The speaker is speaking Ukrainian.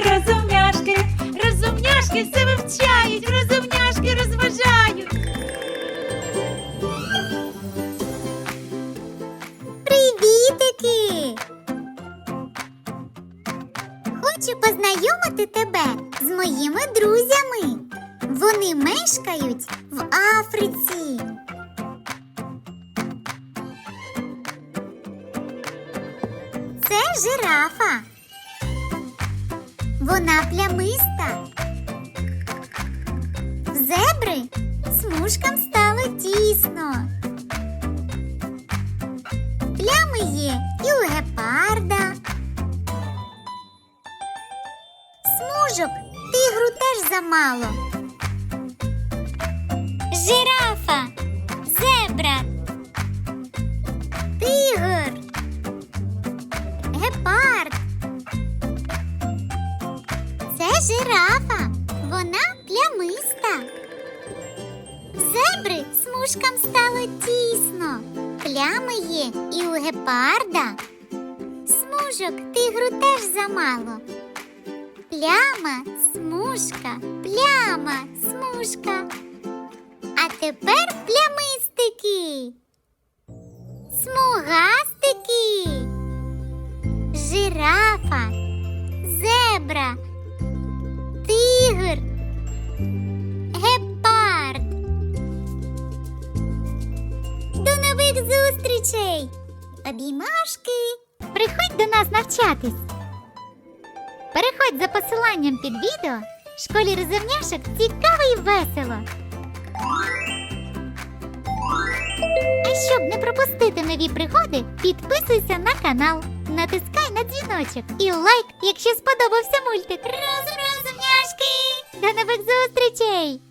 розумняшки, розумняшки все вивчають, розумняшки розважають. Привітики! Хочу познайомити тебе з моїми друзями. Вони мешкають в Африці. Це жирафа. Вона плямиста. В зебри смужкам стало тісно. Плями є і у гепарда. Смужок тигру теж замало. Жирафа, зебра, тигр, гепард. Це жирафа. Вона плямиста. Зебри смужкам стало тісно. Плями є і у гепарда. Смужок тигру теж замало. Пляма, смужка, пляма, смужка. А тепер плямистики. Смугастики. Гепард. До нових зустрічей! Обіймашки! Приходь до нас навчатись. Переходь за посиланням під відео. Школі розумняшок цікаво і весело. А щоб не пропустити нові пригоди, підписуйся на канал, натискай на дзвіночок і лайк, якщо сподобався мультик. До нових зустрічей!